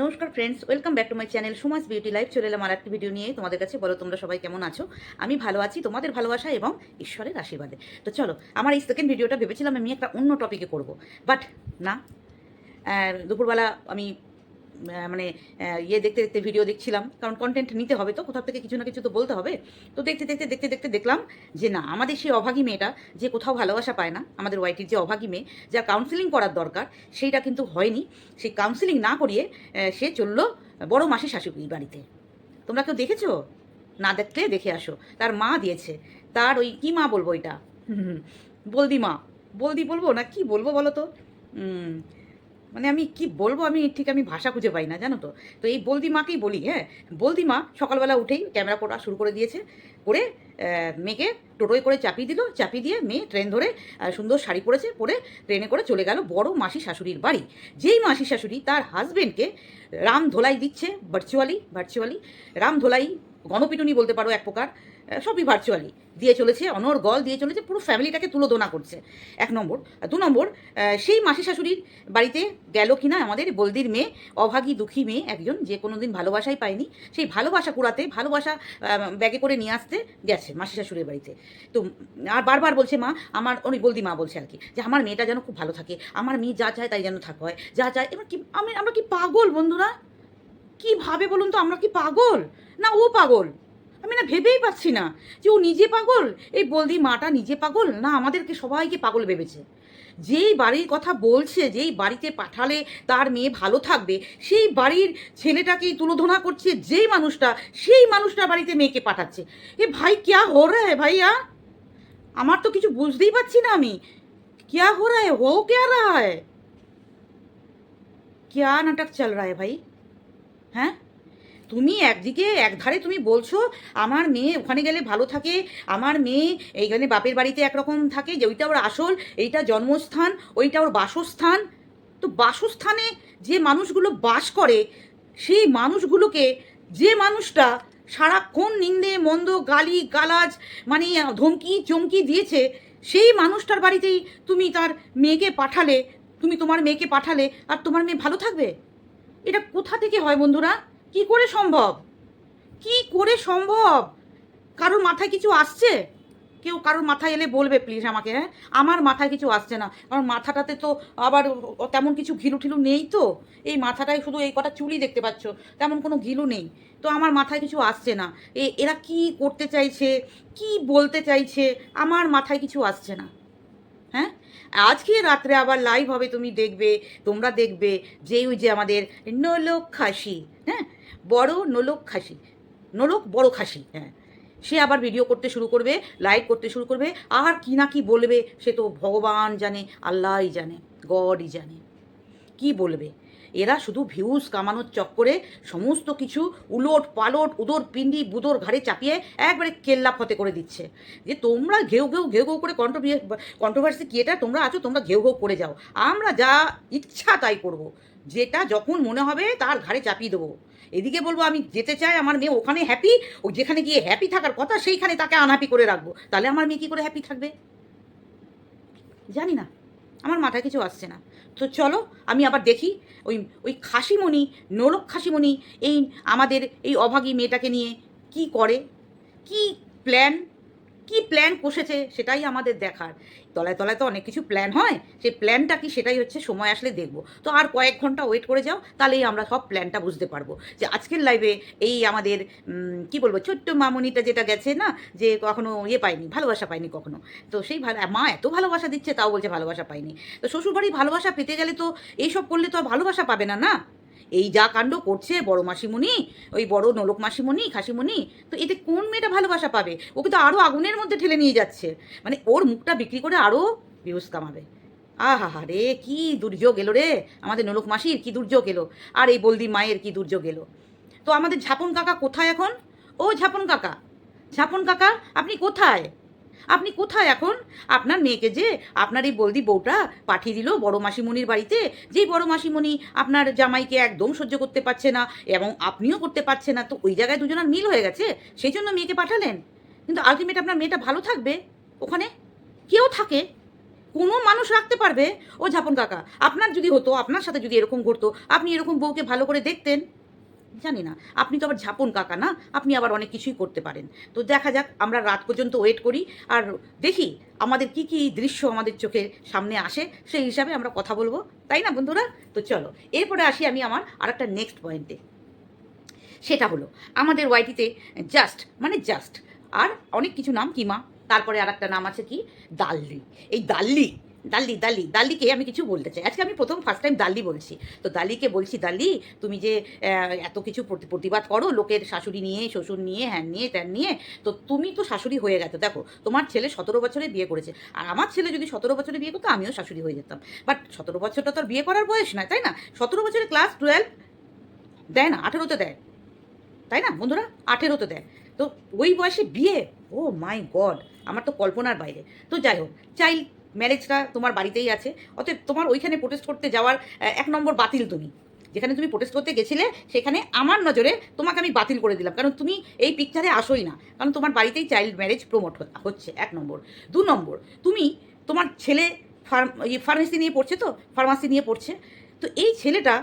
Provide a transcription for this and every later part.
নমস্কার friends welcome back to my channel Sumas beauty life চলে এলাম আর একটি ভিডিও নিয়ে। তোমাদের কাছে বলো, তোমরা সবাই কেমন আছো? আমি ভালো আছি, তোমাদের ভালোবাসা এবং ঈশ্বরের আশীর্বাদে। তো চলো, আমার এই সেকেন্ড ভিডিওটা ভেবেছিলাম আমি একটা অন্য টপিকে করব। বাট না দুপুরবেলা আমি মানে ইয়ে দেখতে দেখতে ভিডিও দেখছিলাম। কারণ কন্টেন্ট নিতে হবে তো কোথাও থেকে কিছু না কিছু তো বলতে হবে। তো দেখতে দেখতে দেখতে দেখতে দেখলাম যে না, আমাদের সেই অভাগী মেয়েটা যে কোথাও ভালোবাসা পায় না, আমাদের ওয়াইটির যে অভাগী মেয়ে, যা কাউন্সিলিং করার দরকার, সেইটা কিন্তু হয়নি। সেই কাউন্সিলিং না করিয়ে সে চলল বড় মাসি শাশুড়ির বাড়িতে। তোমরা কেউ দেখেছ? না দেখলে দেখে আসো। তার মা দিয়েছে। তার ওই, কি মা বলব এটা? বলদি মা। বলদি বলব না কি বলব বলো তো? মানে আমি কি বলব? আমি ঠিক আমি ভাষা খুঁজে পাই না, জানো তো? তো এই বলদি মাকেই বলি হ্যাঁ? বলদি মা সকালবেলা উঠেই ক্যামেরা করা শুরু করে দিয়েছে, করে মেয়েকে টোটোয় করে চাপিয়ে দিল, চাপিয়ে দিয়ে মেয়ে ট্রেন ধরে সুন্দর শাড়ি পরেছে, পরে ট্রেনে করে চলে গেল বড় মাসি শাশুড়ির বাড়ি। যেই মাসি শাশুড়ি তার হাজবেন্ডকে রাম ধোলাই দিচ্ছে ভার্চুয়ালি ভার্চুয়ালি রাম ধোলাই গণপিটুনি বলতে পারো এক প্রকার সবই ভার্চুয়ালি দিয়ে চলেছে, অনর গল দিয়ে চলেছে, পুরো ফ্যামিলিটাকে তুলোদোনা করছে। এক নম্বর। দু নম্বর সেই মাসি শাশুড়ির বাড়িতে গেল কিনা আমাদের বলদির মেয়ে, অভাগী, দুঃখী মেয়ে একজন, যে কোনো দিন ভালোবাসাই পায়নি। সেই ভালোবাসা কুড়াতে, ভালোবাসা ব্যাগে করে নিয়ে আসতে গেছে মাসি শাশুড়ির বাড়িতে। তো, আর বারবার বলছে মা, আমার, ওই বলদি মা বলছে আর কি, যে আমার মেয়েটা যেন খুব ভালো থাকে, আমার মেয়ে যা চায় তাই যেন থাক হয়, যা চায়, এবার কি, আমি, আমরা কি পাগল বন্ধুরা? কি ভাবে বলুন তো, আমরা কি পাগল? না, ও পাগল। আমি না ভেবেই পাচ্ছি না যে ও নিজে পাগল এই বলদি মাটা নিজে পাগল না আমাদেরকে সবাইকে পাগল ভেবেছে যেই বাড়ির কথা বলছে যেই বাড়িতে পাঠালে তার মেয়ে ভালো থাকবে সেই বাড়ির ছেলেটাকেই তুলোধনা করছে যেই মানুষটা সেই মানুষটা বাড়িতে মেয়েকে পাঠাচ্ছে এ ভাই ক্যা হো রা হ্যাঁ ভাইয়া আমার তো কিছু বুঝতেই পারছি না আমি क्या हो रहा है हो क्या रहा है क्या নাটক চল रहा है ভাই হ্যাঁ তুমি একদিকে, একধারে তুমি বলছো, আমার মেয়ে ওখানে গেলে ভালো থাকে, আমার মেয়ে এইখানে বাপের বাড়িতে একরকম থাকে, যে ওইটা ওর আসল, এইটা জন্মস্থান, ওইটা ওর বাসস্থান। তো বাসস্থানে যে মানুষগুলো বাস করে, সেই মানুষগুলোকে যে মানুষটা সারাক্ষণ নিন্দে, মন্দ, গালি, গালাজ মানে ধমকি, চমকি দিয়েছে, সেই মানুষটার বাড়িতেই তুমি তার মেয়েকে পাঠালে, তুমি তোমার মেয়েকে পাঠালে, আর তোমার মেয়ে ভালো থাকবে? এটা কোথা থেকে হয় বন্ধুরা? কি করে সম্ভব? কি করে সম্ভব? কারোর মাথায় কিছু আসছে? কেউ কারোর মাথায় এলে বলবে প্লিজ আমাকে হ্যাঁ? আমার মাথায় কিছু আসছে না। কারণ মাথাটাতে তো আবার তেমন কিছু ঘিলু ঠিলু নেই তো। এই মাথাটায় শুধু এই কটা চুলই দেখতে পাচ্ছ, তেমন কোনো ঘিলু নেই। তো আমার মাথায় কিছু আসছে না। এ, এরা কি করতে চাইছে? কি বলতে চাইছে? আমার মাথায় কিছু আসছে না। হ্যাঁ? আজকে রাত্রে আবার লাইভ হবে, তুমি দেখবে, তোমরা দেখবে, যে ওই যে আমাদের নোলক খাসি হ্যাঁ? বড় নোলক খাসি, নোলক বড় খাসি হ্যাঁ। সে আবার ভিডিও করতে শুরু করবে লাইভ করতে শুরু করবে, আর কি না কি বলবে, সে তো ভগবান জানে, আল্লাহই জানে, গডই জানে। কি বলবে? এরা শুধু ভিউজ কামানোর চক্করে সমস্ত কিছু উলট পালট, উদর পিন্ডি, বুদর ঘাড়ে চাপিয়ে একবারে কেল্লা ফতে করে দিচ্ছে। যে তোমরা ঘেউ ঘেউ ঘেউ ঘেউ করে কন্ট্রোভার্সি কন্ট্রোভার্সি কিয়েটা তোমরা আছো, তোমরা ঘেউ ঘেউ করে যাও। আমরা যা ইচ্ছা তাই করব। যেটা যখন মনে হবে তার ঘাড়ে চাপিয়ে দেবো। এদিকে বলব, আমি যেতে চাই, আমার মেয়ে ওখানে হ্যাপি ও যেখানে গিয়ে হ্যাপি থাকার কথা সেইখানে তাকে আনহ্যাপি করে রাখব। তাহলে আমার মেয়ে কী করে হ্যাপি থাকবে? জানি না, আমার মাথায় কিছু আসছে না। তো চলো, আমি আবার দেখি, ওই ওই খাসিমণি নোলক খাসিমণি, এই আমাদের, এই অভাগী মেয়েটাকে নিয়ে কি করে, কি প্ল্যান কি প্ল্যান কষেছে সেটাই আমাদের দেখার। তলায় তলায় তো অনেক কিছু প্ল্যান হয় সেই প্ল্যানটা কি সেটাই হচ্ছে সময় আসলে দেখব। তো আর কয়েক ঘণ্টা ওয়েট করে যাও, তাহলেই আমরা সব প্ল্যানটা বুঝতে পারব। যে আজকের লাইভে এই আমাদের কি বলব, ছোট্ট মামুনিটা যেটা গেছে না, যে কখনো ইয়ে পায়নি, ভালোবাসা পায়নি কখনো। তো সেই মা এত ভালোবাসা দিচ্ছে, তাও বলছে ভালোবাসা পায়নি। তো শ্বশুরবাড়ি ভালোবাসা পেতে গেলে তো এইসব করলে তো আর ভালোবাসা পাবে না না? এই যা কাণ্ড করছে বড় মাসিমণি, ওই বড় নলক মাসিমণি, খাসিমণি, তো এতে কোন মেয়েটা ভালোবাসা পাবে? ওকে তো আরও আগুনের মধ্যে ঠেলে নিয়ে যাচ্ছে। মানে ওর মুখটা বিক্রি করে আরও ভিউজ কামাবে। আহা হা রে কি দুর্যোগ এলো রে? আমাদের নলক মাসির কি দুর্যোগ এলো? আর এই বলদি মায়ের কি দুর্যোগ এলো? তো আমাদের ঝাপন কাকা কোথায় এখন? ও ঝাপন কাকা। ঝাপন কাকা, আপনি কোথায়? আপনি কোথায় এখন? আপনার মেয়েকে যে আপনার এই বলদি বউটা পাঠিয়ে দিল বড় মাসিমণির বাড়িতে, যেই বড় মাসিমণি আপনার জামাইকে একদম সহ্য করতে পারছে না এবং আপনিও করতে পারছে না, তো ওই জায়গায় দুজনের মিল হয়ে গেছে? সেই জন্য মেয়েকে পাঠালেন? কিন্তু আলটিমেট আপনার মেয়েটা ভালো থাকবে ওখানে? কেউ থাকে? কোনো মানুষ রাখতে পারবে? ও ঝাপন কাকা, আপনার যদি হতো, আপনার সাথে যদি এরকম ঘটতো, আপনি এরকম বউকে ভালো করে দেখতেন। জানি না। আপনি তো আবার ঝাপন কাকা না? আপনি আবার অনেক কিছুই করতে পারেন। তো দেখা যাক, আমরা রাত পর্যন্ত ওয়েট করি। আর দেখি, আমাদের কি কি দৃশ্য আমাদের চোখের সামনে আসে, সেই হিসাবে আমরা কথা বলব। তাই না বন্ধুরা? তো চলো, এরপরে আসি আমি আমার আর একটা নেক্সট পয়েন্টে সেটা হলো, আমাদের ওয়াইটিতে জাস্ট মানে জাস্ট আর অনেক কিছু নাম কিমা তারপরে আর একটা নাম আছে কি? দাল্লি এই দাল্লি দাল্লি দাল্লি, দাল্লিকে আমি কিছু বলতে চাই। আজকে আমি প্রথম ফার্স্ট টাইম দাল্লি বলছি। তো দাল্লিকে বলছি, দাল্লি, তুমি যে এত কিছু প্রতি- প্রতিবাদ করো, লোকের শাশুড়ি নিয়ে, শ্বশুর নিয়ে, হ্যান নিয়ে, ত্যান নিয়ে, তো তুমি তো শাশুড়ি হয়ে গেছো। দেখো, তোমার ছেলে সতেরো বছরে বিয়ে করেছে। আর আমার ছেলে যদি সতেরো বছরে বিয়ে করতো, আমিও শাশুড়ি হয়ে যেতাম। বাট সতেরো বছরটা তো আর বিয়ে করার বয়স নয় তাই না? সতেরো বছরে ক্লাস টুয়েলভ দেয় না, আঠেরোতে দেয়। তাই না, বন্ধুরা? আঠেরোতে দেয়। তো ওই বয়সে বিয়ে? ও মাই গড আমার তো কল্পনার বাইরে। তো যাই হোক চাইল্ড ম্যারেজটা তোমার বাড়িতেই আছে। অতএব তোমার ওইখানে প্রোটেস্ট করতে যাওয়ার এক নম্বর বাতিল তুমি। যেখানে তুমি প্রোটেস্ট করতে গেছিলে, সেখানে আমার নজরে তোমাকে আমি বাতিল করে দিলাম। কারণ তুমি এই পিকচারে আসোই না। কারণ তোমার বাড়িতেই চাইল্ড ম্যারেজ প্রমোট হচ্ছে, এক নম্বর। দু নম্বর, তুমি তোমার ছেলে ফার্ম ইয়ে ফার্মেসি নিয়ে পড়ছে তো? ফার্মাসি নিয়ে পড়ছে। তো এই ছেলেটা,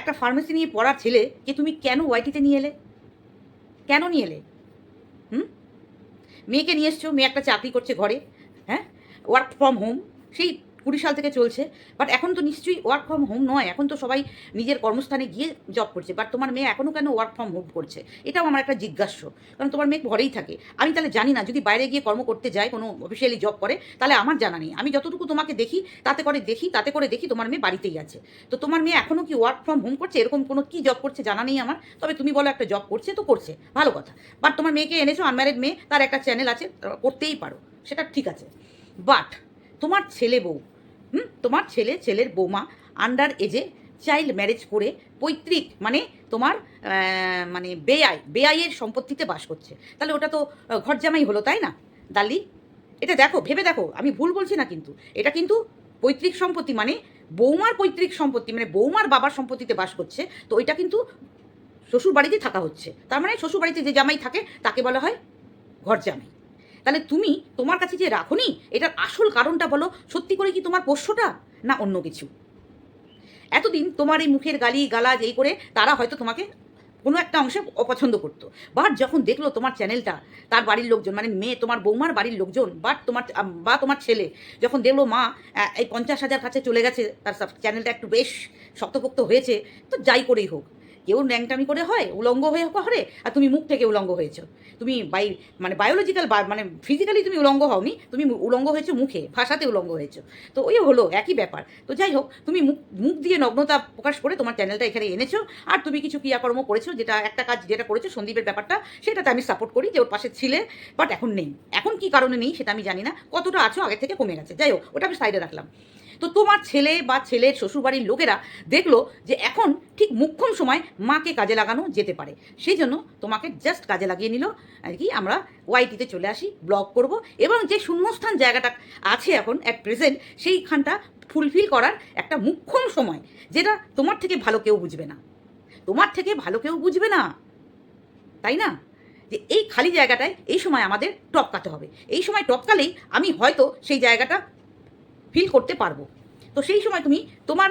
একটা ফার্মেসি নিয়ে পড়ার ছেলেকে তুমি কেন ওয়াইটিতে নিয়ে এলে? কেন নিয়ে এলে? হুম? মেয়েকে নিয়ে এসছো, মেয়ে একটা চাকরি করছে ঘরে হ্যাঁ? ওয়ার্ক ফ্রম হোম সেই কুড়ি সাল থেকে চলছে। বাট এখন তো নিশ্চয়ই ওয়ার্ক ফ্রম হোম নয়, এখন তো সবাই নিজের কর্মস্থানে গিয়ে জব করছে। বাট তোমার মেয়ে এখনও কেন ওয়ার্ক ফ্রম হোম করছে? এটাও আমার একটা জিজ্ঞাস্য। কারণ তোমার মেয়ে ঘরেই থাকে। আমি তাহলে জানি না, যদি বাইরে গিয়ে কর্ম করতে যায়, কোনো অফিসিয়ালি জব করে, তাহলে আমার জানা নেই। আমি যতটুকু তোমাকে দেখি, তাতে করে দেখি, তাতে করে দেখি তোমার মেয়ে বাড়িতেই আছে। তো তোমার মেয়ে এখনও কি ওয়ার্ক ফ্রম হোম করছে? এরকম কোনো কি জব করছে জানা নেই আমার। তবে তুমি বলো, একটা জব করছে তো করছে। ভালো কথা। বাট তোমার মেয়েকে এনেছো আনম্যারিড মেয়ে, তার একটা চ্যানেল আছে করতেই পারো। সেটা ঠিক আছে। বাট তোমার ছেলে বউ, হুম? তোমার ছেলে, ছেলের বৌমা আন্ডার এজে চাইল্ড ম্যারেজ করে পৈতৃক মানে তোমার মানে বেআই বেআইয়ের সম্পত্তিতে বাস করছে। তাহলে ওটা তো ঘর জামাই হলো, তাই না? দালি এটা দেখো, ভেবে দেখো, আমি ভুল বলছি না কিন্তু। এটা কিন্তু পৈতৃক সম্পত্তি মানে বৌমার পৈতৃক সম্পত্তি মানে বৌমার বাবার সম্পত্তিতে বাস করছে, তো ওইটা কিন্তু শ্বশুর বাড়িতে থাকা হচ্ছে। তার মানে শ্বশুর বাড়িতে যে জামাই থাকে, তাকে বলা হয় ঘর জামাই তাহলে তুমি তোমার কাছে যে রাখনি, এটার আসল কারণটা বলো। সত্যি করে কি তোমার পোষ্যটা, না অন্য কিছু? এতদিন তোমার এই মুখের গালি, গালাজ এই করে তারা হয়তো তোমাকে কোনো একটা অংশে অপছন্দ করতো। বাট যখন দেখল তোমার চ্যানেলটা, তার বাড়ির লোকজন মানে মেয়ে, তোমার বৌমার বাড়ির লোকজন বাট তোমার বা তোমার ছেলে, যখন দেখল মা এই পঞ্চাশ হাজার কাছে চলে গেছে, তার চ্যানেলটা একটু বেশ শক্তপোক্ত হয়েছে, তো যাই করেই হোক। কেউ ন্যাংটামি করে হয়, উলঙ্গ হয়ে করে আর তুমি মুখ থেকে উলঙ্গ হয়েছো। তুমি বাই মানে বায়োলজিক্যাল মানে ফিজিক্যালি তুমি উলঙ্গ হওনি, তুমি উলঙ্গ হয়েছো মুখে, ভাষাতে উলঙ্গ হয়েছো। তো ওই হলো, একই ব্যাপার। তো যাই হোক, তুমি মুখ মুখ দিয়ে নগ্নতা প্রকাশ করে তোমার চ্যানেলটা এখানে এনেছো, আর তুমি কিছু ক্রিয়াকর্ম করেছ, যেটা একটা কাজ যেটা করেছ, সন্দীপের ব্যাপারটা, সেটাতে আমি সাপোর্ট করি যে ওর পাশে ছিলে বাট এখন নেই। এখন কি কারণে নেই, সেটা আমি জানি না। কতটা আছো আগে থেকে কমে গেছে। যাই হোক, ওটা আমি সাইডে রাখলাম। তো তোমার ছেলে বা ছেলের শ্বশুরবাড়ির লোকেরা দেখল যে এখন ঠিক মুখ্যম সময় মাকে কাজে লাগানো যেতে পারে। সেই জন্য তোমাকে জাস্ট কাজে লাগিয়ে নিল। আর কি আমরা ওয়াইটিতে চলে আসি ব্লগ করব এবং যে শূন্যস্থান জায়গাটা আছে এখন অ্যাট প্রেজেন্ট সেইখানটা ফুলফিল করার একটা মুখ্যম সময়, যেটা তোমার থেকে ভালো কেউ বুঝবে না। তোমার থেকে ভালো কেউ বুঝবে না। তাই না? যে এই খালি জায়গাটায় এই সময় আমাদের টপকাতে হবে। এই সময় টপকালেই আমি হয়তো সেই জায়গাটা ফিল করতে পারব। তো সেই সময় তুমি তোমার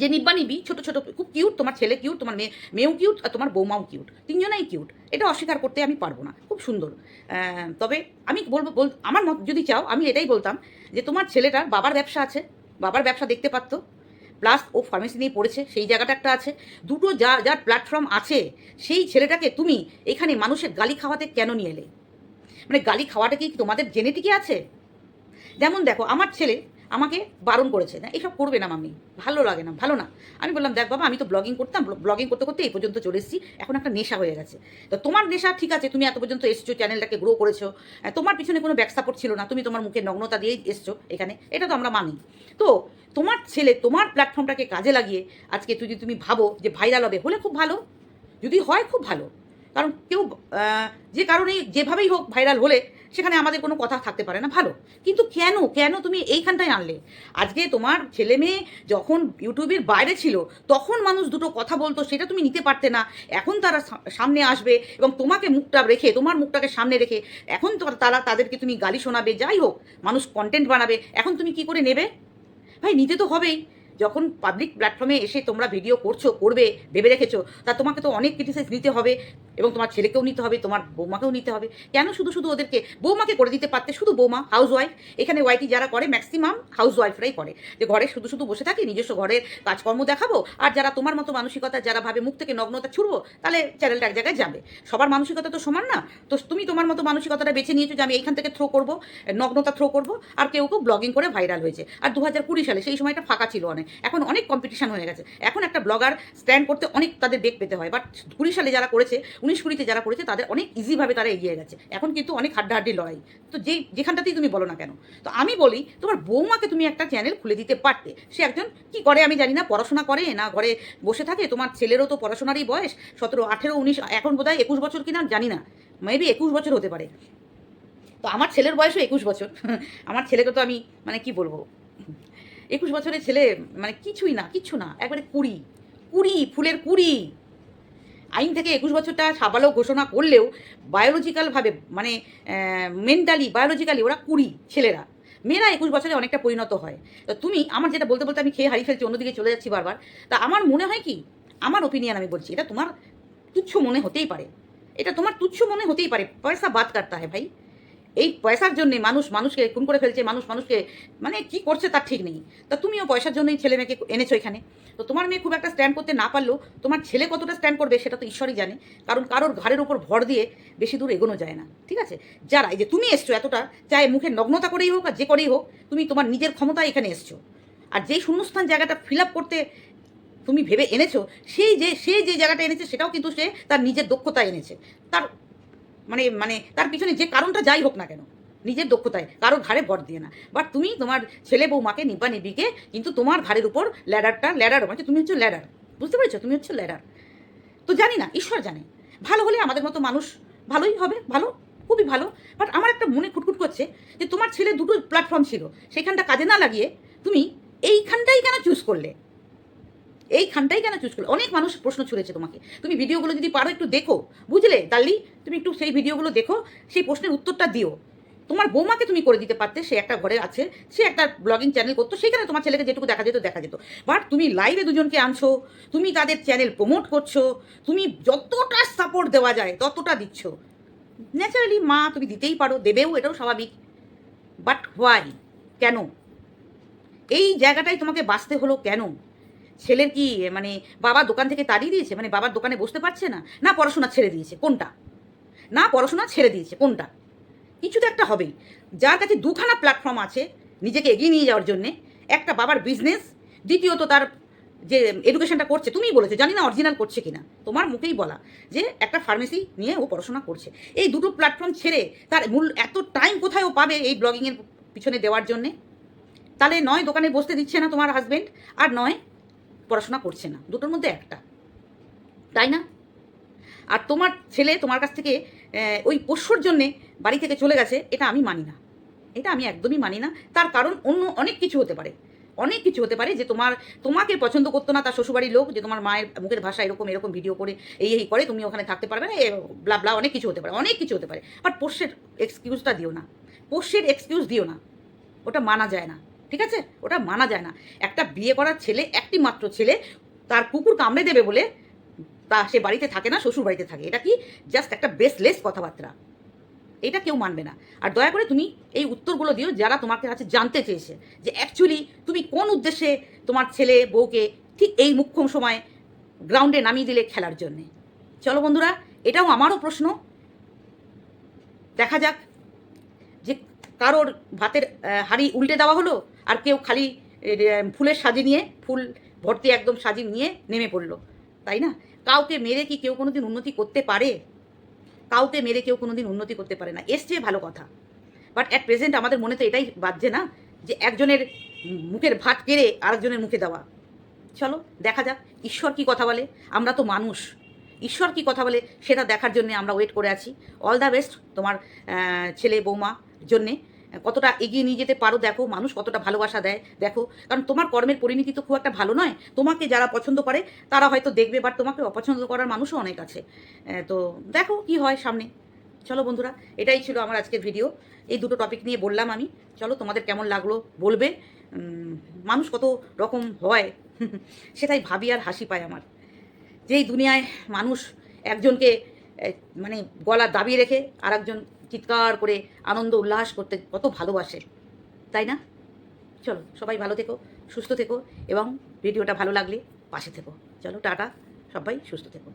যে নিব্বা নিবি ছোটো ছোটো, খুব কিউট তোমার ছেলে কিউট তোমার মেয়ে, মেয়েও কিউট আর তোমার বৌমাও কিউট তিনজনেই কিউট এটা অস্বীকার করতে আমি পারব না। খুব সুন্দর। তবে আমি বলব, বল, আমার মত যদি চাও, আমি এটাই বলতাম যে তোমার ছেলেটার বাবার ব্যবসা আছে, বাবার ব্যবসা দেখতে পারতো। প্লাস ও ফার্মেসি নিয়ে পড়েছে, সেই জায়গাটা একটা আছে। দুটো যা, যার প্ল্যাটফর্ম আছে, সেই ছেলেটাকে তুমি এখানে মানুষের গালি খাওয়াতে কেন নিয়ে এলে? মানে গালি খাওয়াটা কি তোমাদের জেনেটিকে আছে? যেমন দেখো, আমার ছেলে আমাকে বারণ করেছে, না, এসব করবে না মাম্মি, ভালো লাগে না, ভালো না। আমি বললাম, দেখ বাবা, আমি তো ব্লগিং করতাম ব্লগিং করতে করতে এই পর্যন্ত চলে এসেছি, এখন একটা নেশা হয়ে গেছে। তো তোমার নেশা ঠিক আছে, তুমি এত পর্যন্ত এসছো চ্যানেলটাকে গ্রো করেছ তোমার পিছনে কোনো ব্যাক সাপোর্ট ছিল না, তুমি তোমার মুখে নগ্নতা দিয়েই এসছো এখানে, এটা তো আমরা মানি। তো তোমার ছেলে তোমার প্ল্যাটফর্মটাকে কাজে লাগিয়ে, আজকে যদি তুমি ভাবো যে ভাইরাল হবে, হলে খুব ভালো, যদি হয় খুব ভালো। কারণ কেউ যে কারণেই যেভাবেই হোক ভাইরাল হলে সেখানে আমাদের কোনো কথা থাকতে পারে না, ভালো। কিন্তু কেন কেন তুমি এইখানটায় আনলে? আজকে তোমার ছেলে মেয়ে যখন ইউটিউবের বাইরে ছিল, তখন মানুষ দুটো কথা বলতো, সেটা তুমি নিতে পারতে না। এখন তারা সামনে আসবে এবং তোমাকে মুখটা রেখে, তোমার মুখটাকে সামনে রেখে, এখন তারা তাদেরকে তুমি গালি শোনাবে, যাই হোক, মানুষ কন্টেন্ট বানাবে। এখন তুমি কি করে নেবে? ভাই, নিতে তো হবেই। যখন পাবলিক প্ল্যাটফর্মে এসে তোমরা ভিডিও করছ, করবে, ভেবে রেখেছো, তা তোমাকে তো অনেক ক্রিটিসাইজ নিতে হবে এবং তোমার ছেলেকেও নিতে হবে, তোমার বৌমাকেও নিতে হবে। কেন শুধু শুধু ওদেরকে? বৌমাকে করে দিতে পারতে শুধু বৌমা হাউস ওয়াইফ এখানে ওয়াইটি যারা করে ম্যাক্সিমাম হাউস ওয়াইফরাই করে। যে ঘরে শুধু শুধু বসে থাকি, নিজস্ব ঘরের কাজকর্ম দেখাবো, আর যারা তোমার মতো মানসিকতা, যারা ভাবে মুখ থেকে নগ্নতা ছুড়বো, তাহলে চ্যানেলটা এক জায়গায় যাবে। সবার মানসিকতা তো সমান না। তো তুমি তোমার মতো মানসিকতাটা বেছে নিয়েছো যে আমি এইখান থেকে থ্রো করব, নগ্নতা থ্রো করব, আর কেউ কেউ ব্লগিং করে ভাইরাল হয়েছে। আর দু হাজার কুড়ি সালে সেই সময়টা ফাঁকা ছিল অনেক। এখন অনেক কম্পিটিশান হয়ে গেছে। এখন একটা ব্লগার স্ট্যান্ড করতে অনেক তাদের বেগ পেতে হয়। বাট কুড়ি সালে যারা করেছে, উনিশ কুড়িতে যারা করেছে, তাদের অনেক ইজিভাবে তারা এগিয়ে গেছে। এখন কিন্তু অনেক হাড্ডাহাড্ডি লড়াই। তো যে যেখানটাতেই তুমি বলো না কেন? তো আমি বলি, তোমার বৌমাকে তুমি একটা চ্যানেল খুলে দিতে পারতে। সে একজন কি করে আমি জানি না, পড়াশোনা করে, না ঘরে বসে থাকে। তোমার ছেলেরও তো পড়াশোনারই বয়স, সতেরো, আঠেরো, উনিশ, এখন বোধহয় একুশ বছর কিনা জানি না। মেবি একুশ বছর হতে পারে। তো আমার ছেলের বয়সও একুশ বছর। আমার ছেলেকে তো আমি মানে কি বলব? একুশ বছরের ছেলে মানে কিছুই না, কিচ্ছু না, একবারে কুড়ি। কুড়ি, ফুলের কুড়ি। আইন থেকে একুশ বছরটা সাবালক ঘোষণা করলেও বায়োলজিক্যালভাবে মানে মেন্টালি বায়োলজিক্যালি ওরা কুড়ি ছেলেরা। মেয়েরা একুশ বছরে অনেকটা পরিণত হয়। তো তুমি আমার যেটা বলতে বলতে আমি খেয়ে হারিয়ে ফেলছি, অন্যদিকে চলে যাচ্ছি বারবার। তা আমার মনে হয় কি? আমার ওপিনিয়ন আমি বলছি, এটা তোমার তুচ্ছ মনে হতেই পারে। এটা তোমার তুচ্ছ মনে হতেই পারে। পয়সা বাদ কাটতে হয় ভাই। এই পয়সার জন্যে মানুষ মানুষকে খুন করে ফেলছে, মানুষ মানুষকে মানে কি করছে তার ঠিক নেই। তা তুমিও পয়সার জন্যই ছেলে মেয়েকে এনেছো এখানে। তো তোমার মেয়ে খুব একটা স্ট্যান্ড করতে না পারলেও তোমার ছেলে কতটা স্ট্যান্ড করবে সেটা তো ঈশ্বরই জানে। কারণ কারোর ঘাড়ের উপর ভর দিয়ে বেশি দূর এগোনো যায় না, ঠিক আছে? যারা, এই যে তুমি এসছো এতটা, চাই মুখে নগ্নতা করেই হোক আর যে করেই হোক, তুমি তোমার নিজের ক্ষমতায় এখানে এসছো। আর যেই শূন্যস্থান জায়গাটা ফিল আপ করতে তুমি ভেবে এনেছো, সেই যে, সে যে জায়গাটা এনেছে সেটাও কিন্তু সে তার নিজের দক্ষতা এনেছে। তার মানে মানে তার পিছনে যে কারণটা যাই হোক না কেন, নিজের দক্ষতায়, কারোর ঘাড়ে ভর দিয়ে না। বাট তুমি তোমার ছেলে বৌমাকে নিবা নিবিকে কিন্তু তোমার ঘাড়ের উপর ল্যাডারটা ল্যাডার মানে তুমি হচ্ছে ল্যাডার বুঝতে পেরেছ? তুমি হচ্ছে ল্যাডার তো জানি না, ঈশ্বর জানে। ভালো হলে আমাদের মতো মানুষ ভালোই হবে, ভালো, খুবই ভালো। বাট আমার একটা মনে খুটখুট করছে যে তোমার ছেলে দুটো প্ল্যাটফর্ম ছিল, সেখানটা কাজে না লাগিয়ে তুমি এইখানটাই কেন চুজ করলে? এইখানটাই কেন চুজ করলে? অনেক মানুষ প্রশ্ন ছুড়েছে তোমাকে। তুমি ভিডিওগুলো যদি পারো একটু দেখো। বুঝলে দাল্লি তুমি একটু সেই ভিডিওগুলো দেখো, সেই প্রশ্নের উত্তরটা দিও। তোমার বৌমাকে তুমি করে দিতে পারতে, সে একটা ঘরে আছে, সে একটা ব্লগিং চ্যানেল করতো, সেখানে তোমার ছেলেকে যেটুকু দেখা যেত দেখা যেত। বাট তুমি লাইভে দুজনকে আনছো, তুমি তাদের চ্যানেল প্রমোট করছ, তুমি যতটা সাপোর্ট দেওয়া যায়, ততটা দিচ্ছ। ন্যাচারালি মা তুমি দিতেই পারো, দেবেও, এটাও স্বাভাবিক। বাট হোয়াই কেন? এই জায়গাটাই তোমাকে বাঁচতে হলো কেন? ছেলের কি মানে বাবা দোকান থেকে তাড়িয়ে দিয়েছে? মানে বাবার দোকানে বসতে পারছে না? না, পড়াশোনা ছেড়ে দিয়েছে। কোনটা? না, পড়াশোনা ছেড়ে দিয়েছে। কোনটা? কিছু তো একটা হবেই। যার কাছে দুখানা প্ল্যাটফর্ম আছে নিজেকে এগিয়ে নিয়ে যাওয়ার জন্যে, একটা বাবার বিজনেস দ্বিতীয়ত তার যে এডুকেশনটা করছে, তুমিই বলেছ, জানি না অরিজিনাল করছে কিনা। তোমার মুখেই বলা যে একটা ফার্মেসি নিয়ে ও পড়াশোনা করছে। এই দুটো প্ল্যাটফর্ম ছেড়ে তার মূল এত টাইম কোথায় ও পাবে এই ব্লগিংয়ের পিছনে দেওয়ার জন্যে? তাহলে নয় দোকানে বসতে দিচ্ছে না তোমার হাজবেন্ড আর নয় পড়াশোনা করছে না। দুটোর মধ্যে একটা। তাই না? আর তোমার ছেলে তোমার কাছ থেকে ওই পোষ্যর জন্যে বাড়ি থেকে চলে গেছে, এটা আমি মানি না। এটা আমি একদমই মানি না। তার কারণ অন্য অনেক কিছু হতে পারে। অনেক কিছু হতে পারে যে তোমার, তোমাকে পছন্দ করতো না তার শ্বশুরবাড়ির লোক, যে তোমার মায়ের মুখের ভাষা এরকম এরকম ভিডিও করে, এই এই করে, তুমি ওখানে থাকতে পারবে না ব্লা ব্লা অনেক কিছু হতে পারে, অনেক কিছু হতে পারে। বাট পোষ্যের এক্সকিউজটা দিও না। পোষ্যের এক্সকিউজ দিও না। ওটা মানা যায় না। ঠিক আছে? ওটা মানা যায় না। একটা বিয়ে করার ছেলে, একটি মাত্র ছেলে, তার কুকুর কামড়ে দেবে বলে তা সে বাড়িতে থাকে না, শ্বশুর বাড়িতে থাকে। এটা কি জাস্ট একটা বেসলেস কথাবার্তা? এটা কেউ মানবে না। আর দয়া করে তুমি এই উত্তরগুলো দিও যারা তোমার কাছে জানতে চেয়েছে যে অ্যাকচুয়ালি তুমি কোন উদ্দেশ্যে তোমার ছেলে বউকে ঠিক এই মুখ্যম সময় গ্রাউন্ডে নামিয়ে দিলে খেলার জন্যে? চলো বন্ধুরা, এটাও আমারও প্রশ্ন। দেখা যাক যে কারোর ভাতের হাঁড়ি উল্টে দেওয়া হলো আর কেউ খালি ফুলের সাজি নিয়ে, ফুল ভর্তি একদম সাজি নিয়ে নেমে পড়ল। তাই না? কাউকে মেরে কি কেউ কোনোদিন উন্নতি করতে পারে? কাউকে মেরে কেউ কোনোদিন উন্নতি করতে পারে না। এসছে ভালো কথা। বাট অ্যাট প্রেজেন্ট আমাদের মনে তো এটাই বাজছে না, যে একজনের মুখের ভাত কেড়ে আরেকজনের মুখে দেওয়া। চলো, দেখা যাক, ঈশ্বর কি কথা বলে? আমরা তো মানুষ। ঈশ্বর কি কথা বলে? সেটা দেখার জন্য আমরা ওয়েট করে আছি। অল দ্য বেস্ট তোমার ছেলে বৌমা জন্যে। কতটা এগিয়ে নিয়ে যেতে পারো, দেখো, মানুষ কতটা ভালোবাসা দেয়, দেখো। কারণ তোমার কর্মের পরিণতি তো খুব একটা ভালো নয়। তোমাকে যারা পছন্দ করে, তারা হয়তো দেখবে বাট তোমাকে অপছন্দ করার মানুষও অনেক আছে। তো দেখো কি হয় সামনে। চলো বন্ধুরা, এটাই ছিল আমার আজকের ভিডিও এই দুটো টপিক নিয়ে বললাম আমি। চলো, তোমাদের কেমন লাগল বলবে। মানুষ কত রকম হয়, সেটাই ভাবি আর হাসি পায় আমার। যেই দুনিয়ায় মানুষ একজনকে মানে গলা দাবিয়ে রেখে আর একজন চিৎকার করে আনন্দ উল্লাস করতে কত ভালোবাসে, তাই না? চলো, সবাই ভালো থেকো, সুস্থ থেকো এবং ভিডিওটা ভালো লাগলে পাশে থেকো। চলো, টাটা, সবাই সুস্থ থেকো।